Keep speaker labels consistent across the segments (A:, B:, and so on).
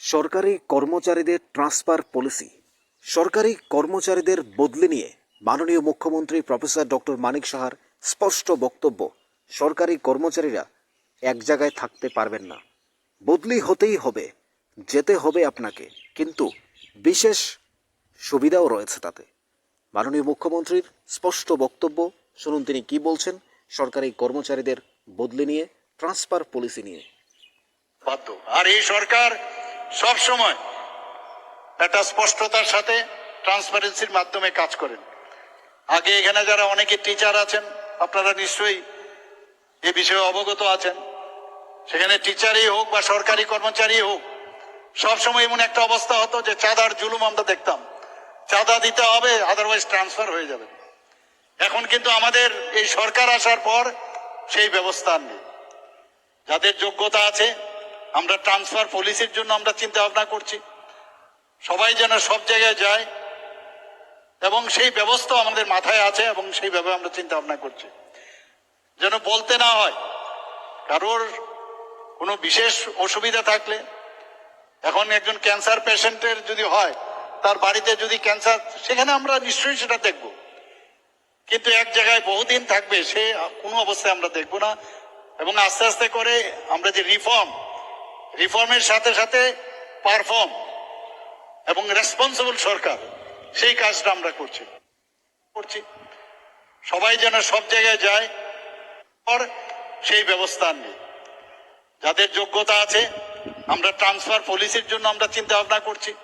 A: সরকারি কর্মচারীদের transfer policy. সরকারি কর্মচারীদের বদলি নিয়ে মাননীয় মুখ্যমন্ত্রী প্রফেসর ডক্টর মানিক সাহার স্পষ্ট বক্তব্য। সরকারি কর্মচারীরা এক জায়গায় থাকতে পারবেন না। বদলি হতেই হবে, যেতে হবে আপনাকে, কিন্তু বিশেষ সুবিধাও রয়েছে তাতে। মাননীয় মুখ্যমন্ত্রীর স্পষ্ট বক্তব্য, শুনুন তিনি কি বলছেন, সরকারি কর্মচারীদের বদলি নিয়ে ট্রান্সফার পলিসি নিয়ে।
B: আর এই সরকার সব সময় একটা স্পষ্টতার সাথে ট্রান্সপারেন্সির মাধ্যমে কাজ করেন। আগে এখানে যারা অনেকে টিচার আছেন, আপনারা নিশ্চয়ই এ বিষয়ে অবগত আছেন। সেখানে টিচারই হোক বা সরকারি কর্মচারী হোক সবসময় এমন একটা অবস্থা হতো যে চাঁদার জুলুম আমরা দেখতাম। চাঁদা দিতে হবে আদারওয়াইজ ট্রান্সফার হয়ে যাবে। এখন কিন্তু আমাদের এই সরকার আসার পর সেই ব্যবস্থা নেই। যাদের যোগ্যতা আছে আমরা ট্রান্সফার পলিসির জন্য আমরা চিন্তা ভাবনা করছি। সবাই যেন সব জায়গায় যায় এবং সেই ব্যবস্থা আমাদের মাথায় আছে এবং সেইভাবে আমরা চিন্তা ভাবনা করছি। যেন বলতে না হয়, কারোর কোনো বিশেষ অসুবিধা থাকলে, এখন একজন ক্যান্সার পেশেন্টের যদি হয়, তার বাড়িতে যদি ক্যান্সার সেখানে আমরা নিশ্চয়ই সেটা দেখব। কিন্তু এক জায়গায় বহুদিন থাকবে, সে কোনো অবস্থায় আমরা দেখব না। এবং আস্তে আস্তে করে আমরা যে রিফর্ম রিফর্মের সাথে সাথে পারফর্ম এবং রেসপন্সিবল সরকার, সেই কাজটা আমরা করছি। করছি। সবাই যেন সব জায়গায় যায়, আর সেই ব্যবস্থা নেই। যাদের যোগ্যতা আছে, আমরা ট্রান্সফার পলিসির জন্য আমরা চিন্তা ভাবনা করছি।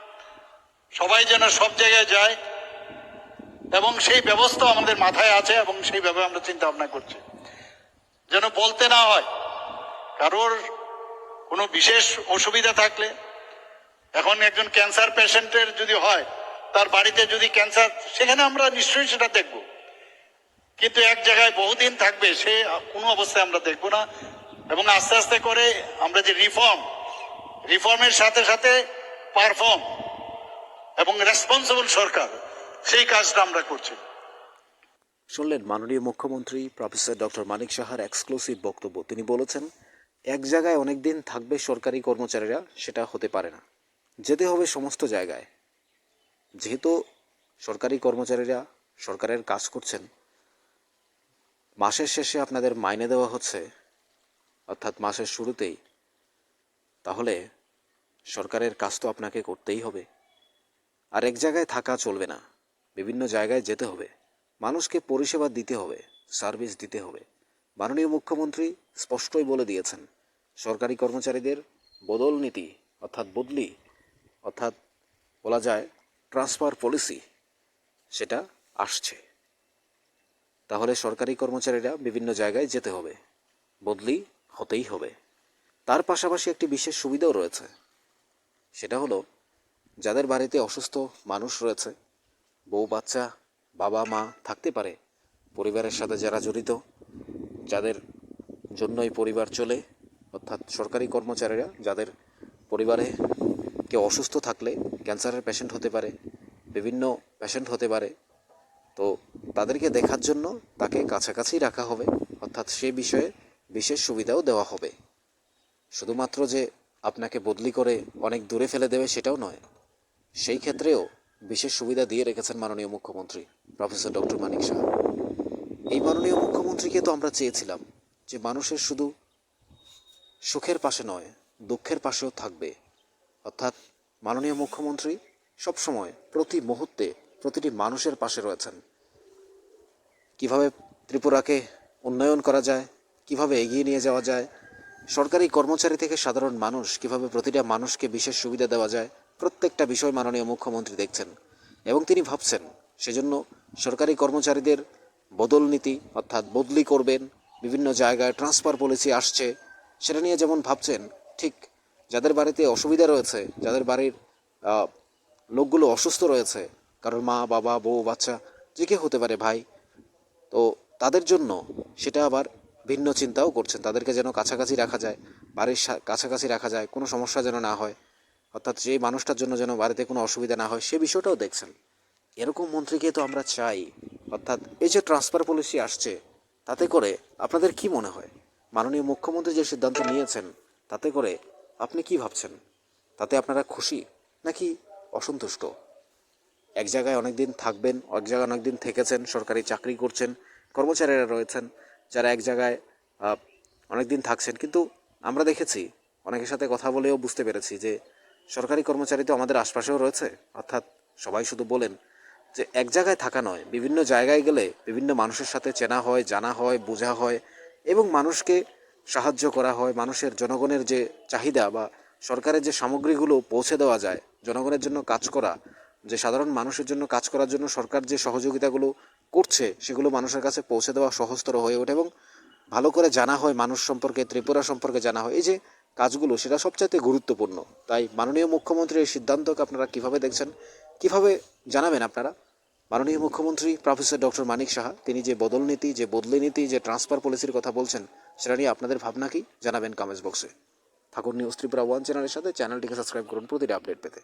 B: সবাই যেন সব জায়গায় যায়, এবং সেই ব্যবস্থা আমাদের মাথায় আছে, এবং সেইভাবে আমরা চিন্তা ভাবনা করছি। যেন বলতে না হয়, কারোর কোনো বিশেষ অসুবিধা থাকলে, এখন একজন ক্যান্সার পেশেন্টের যদি হয়, তার বাড়িতে যদি ক্যান্সার সেখানে আমরা নিশ্চয়ই সেটা দেখব। কিন্তু এক জায়গায় বহুদিন থাকবে, সে কোনো অবস্থায় আমরা দেখব না। এবং আস্তে আস্তে করে আমরা যে রিফর্ম রিফর্মের সাথে সাথে পারফর্ম এবং রেসপন্সিবল সরকার, সেই কাজটা আমরা করছি।
A: শুনলেন মাননীয় মুখ্যমন্ত্রী প্রফেসর ডক্টর মানিক সাহার এক্সক্লুসিভ বক্তব্য। তিনি বলেছেন এক জায়গায় অনেক দিন থাকবে সরকারি কর্মচারীরা, সেটা হতে পারে না। যেতে হবে সমস্ত জায়গায়। যেহেতু সরকারি কর্মচারীরা সরকারের কাজ করছেন, মাসের শেষে আপনাদের মাইনে দেওয়া হচ্ছে, অর্থাৎ মাসের শুরুতেই, তাহলে সরকারের কাজ তো আপনাকে করতেই হবে। আর এক জায়গায় থাকা চলবে না, বিভিন্ন জায়গায় যেতে হবে। মানুষকে পরিষেবা দিতে হবে, সার্ভিস দিতে হবে। মাননীয় মুখ্যমন্ত্রী স্পষ্টই বলে দিয়েছেন। সরকারি কর্মচারীদের বদল নীতি, অর্থাৎ বদলি, অর্থাৎ বলা যায় ট্রান্সফার পলিসি সেটা আসছে। তাহলে সরকারি কর্মচারীরা বিভিন্ন জায়গায় যেতে হবে। বদলি হতেই হবে। তার পাশাপাশি একটি বিশেষ সুবিধাও রয়েছে। সেটা হলো, যাদের বাড়িতে অসুস্থ মানুষ রয়েছে, বউ, বাচ্চা, বাবা, মা থাকতে পারে, পরিবারের সাথে যারা জড়িত, যাদের জন্যই পরিবার চলে অর্থাৎ সরকারি কর্মচারীরা যাদের পরিবারে কেউ অসুস্থ থাকলে ক্যান্সারের পেশেন্ট হতে পারে, বিভিন্ন পেশেন্ট হতে পারে, তো তাদেরকে দেখার জন্য তাকে কাছাকাছি রাখা হবে। অর্থাৎ সে বিষয়ে বিশেষ সুবিধাও দেওয়া হবে। শুধুমাত্র যে আপনাকে বদলি করে অনেক দূরে ফেলে দেবে সেটাও নয়, সেই ক্ষেত্রেও বিশেষ সুবিধা দিয়ে রেখেছেন মাননীয় মুখ্যমন্ত্রী, প্রফেসর ডক্টর মানিক শাহ। এই মাননীয় মুখ্যমন্ত্রীকে তো আমরা চেয়েছিলাম যে মানুষের শুধু সুখের পাশে নয়, দুঃখের পাশেও থাকবে। অর্থাৎ মাননীয় মুখ্যমন্ত্রী সবসময় প্রতি মুহূর্তে প্রতিটি মানুষের পাশে রয়েছেন। কীভাবে ত্রিপুরাকে উন্নয়ন করা যায়, কীভাবে এগিয়ে নিয়ে যাওয়া যায়, সরকারি কর্মচারী থেকে সাধারণ মানুষ কীভাবে প্রতিটা মানুষকে বিশেষ সুবিধা দেওয়া যায়, প্রত্যেকটা বিষয় মাননীয় মুখ্যমন্ত্রী দেখছেন এবং তিনি ভাবছেন সেজন্য সরকারি কর্মচারীদের বদল নীতি অর্থাৎ বদলি করবেন, বিভিন্ন জায়গায় ট্রান্সফার পলিসি আসছে সেটা নিয়ে যেমন ভাবছেন, ঠিক যাদের বাড়িতে অসুবিধা রয়েছে, যাদের বাড়ির লোকগুলো অসুস্থ রয়েছে, কারোর মা, বাবা, বউ, বাচ্চা, যে কেউ হতে পারে ভাই, তো তাদের জন্য সেটা আবার ভিন্ন চিন্তাও করছেন। তাদেরকে যেন কাছাকাছি রাখা যায়, বাড়ির কাছাকাছি রাখা যায়, কোনো সমস্যা যেন না হয়, অর্থাৎ সেই মানুষটার জন্য যেন বাড়িতে কোনো অসুবিধা না হয়, সে বিষয়টাও দেখছেন। এরকম মন্ত্রীকে তো আমরা চাই, অর্থাৎ এই যে ট্রান্সফার পলিসি আসছে, তাতে করে আপনাদের কি মনে হয়? মাননীয় মুখ্যমন্ত্রী যে সিদ্ধান্ত নিয়েছেন, তাতে করে আপনি কি ভাবছেন? তাতে আপনারা খুশি নাকি অসন্তুষ্ট? এক জায়গায় অনেক দিন থাকবেন, এক জায়গায় অনেক দিন থেকেছেন, সরকারি চাকরি করছেন, কর্মচারীরা রয়েছেন, যারা এক জায়গায় অনেক দিন থাকছেন। কিন্তু আমরা দেখেছি, অনেকের সাথে কথা বলেও বুঝতে পেরেছি যে সরকারি কর্মচারী তো আমাদের আশপাশেও রয়েছে। অর্থাৎ সবাই শুধু বলেন যে এক জায়গায় থাকা নয়, বিভিন্ন জায়গায় গেলে বিভিন্ন মানুষের সাথে চেনা হয়, জানা হয়, বোঝা হয় এবং মানুষকে সাহায্য করা হয়, মানুষের জনগণের যে চাহিদা বা সরকারের যে সামগ্রীগুলো পৌঁছে দেওয়া যায়, জনগণের জন্য কাজ করা, যে সাধারণ মানুষের জন্য কাজ করার জন্য সরকার যে সহযোগিতাগুলো করছে, সেগুলো মানুষের কাছে পৌঁছে দেওয়া সহজতর হয়ে ওঠে এবং ভালো করে জানা হয়, মানুষ সম্পর্কে, ত্রিপুরা সম্পর্কে জানা হয়। এই যে কাজগুলো, সেটা সবচাইতে গুরুত্বপূর্ণ। তাই মাননীয় মুখ্যমন্ত্রীর এই সিদ্ধান্তকে আপনারা কীভাবে দেখছেন, কীভাবে জানাবেন আপনারা? মাননীয় মুখ্যমন্ত্রী প্রফেসর ডক্টর মানিক সাহা, তিনি যে বদল নীতি, যে বদলে নীতি, যে ট্রান্সফার পলিসির কথা বলছেন, সেটা নিয়ে আপনাদের ভাবনা কি? জানাবেন কমেন্টস বক্সে ঠাকুর নিউজ ত্রিপুরা ওয়ান চ্যানেলের সাথে চ্যানেলটিকে সাবস্ক্রাইব করুন প্রতিটা আপডেট পেতে।